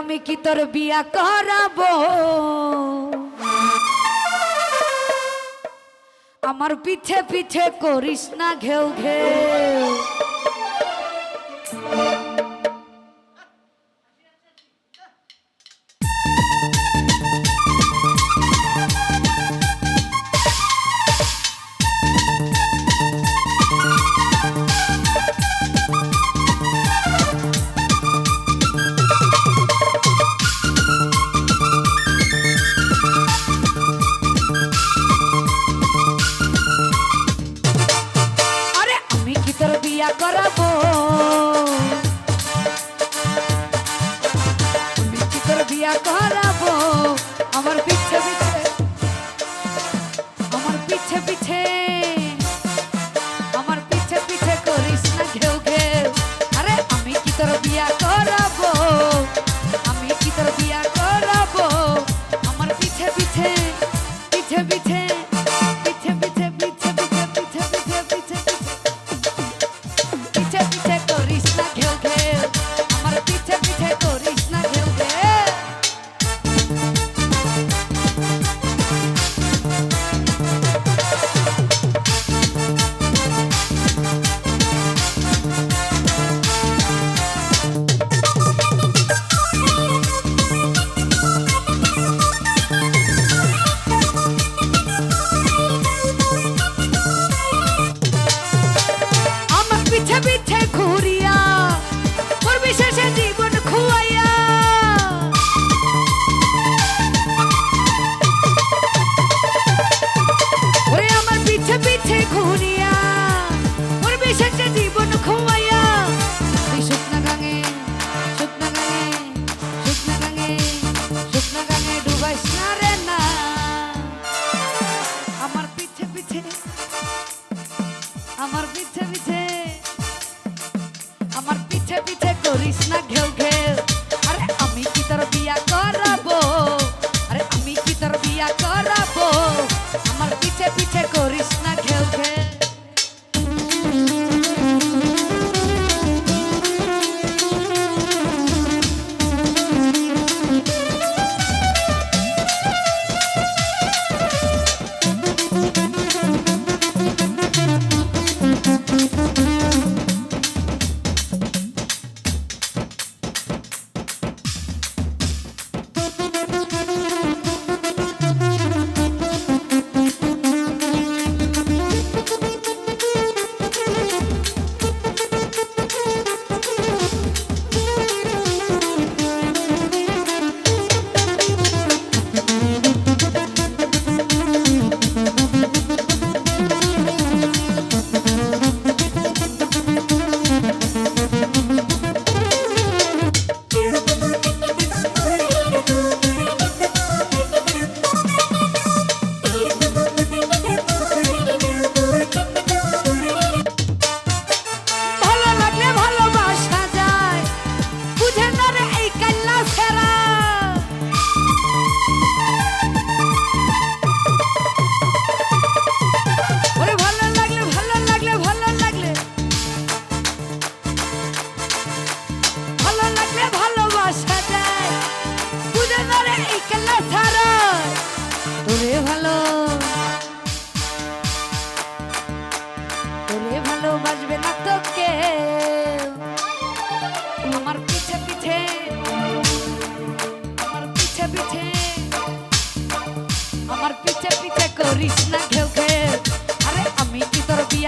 আমি কি তোর বিয়া করাবো? আমার পিঠে পিঠে করিস না ঘেউ ঘেউ। পিছে করিস না ঘেউ ঘেউ। আরে আমি কি তোর বিয়া করাবো? আরে আমি কি তোর বিয়া করাবো? আমার পিছে পিছে করিস না ঘেউ ঘেউ।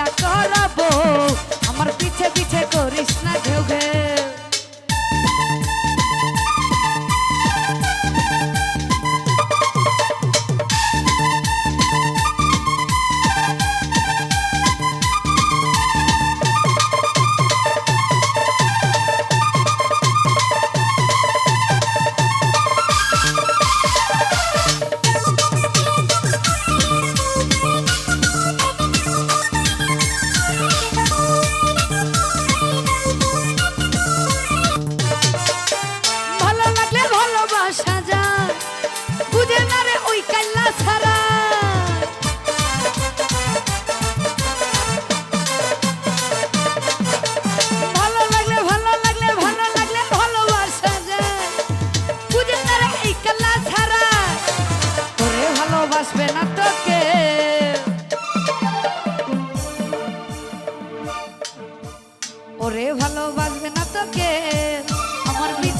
বিয়া করব।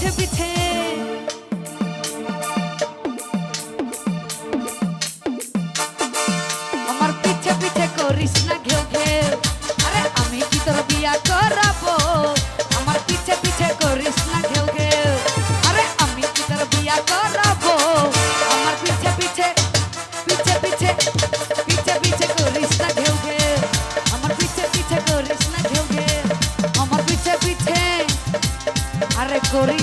পিঠে পিঠে। আমার পিঠে পিঠে করিস না ঘেউ ঘেউ। আরে আমি কি তোর বিয়া করাবো? আমার পিঠে পিঠে করিস না ঘেউ ঘেউ। আরে আমি কি তোর বিয়া করাবো? আমার পিঠে পিঠে পিঠে পিঠে পিঠে পিঠে করিস না ঘেউ ঘেউ। আমার পিঠে পিঠে করিস না ঘেউ ঘেউ। আমার পিঠে পিঠে, আরে করিস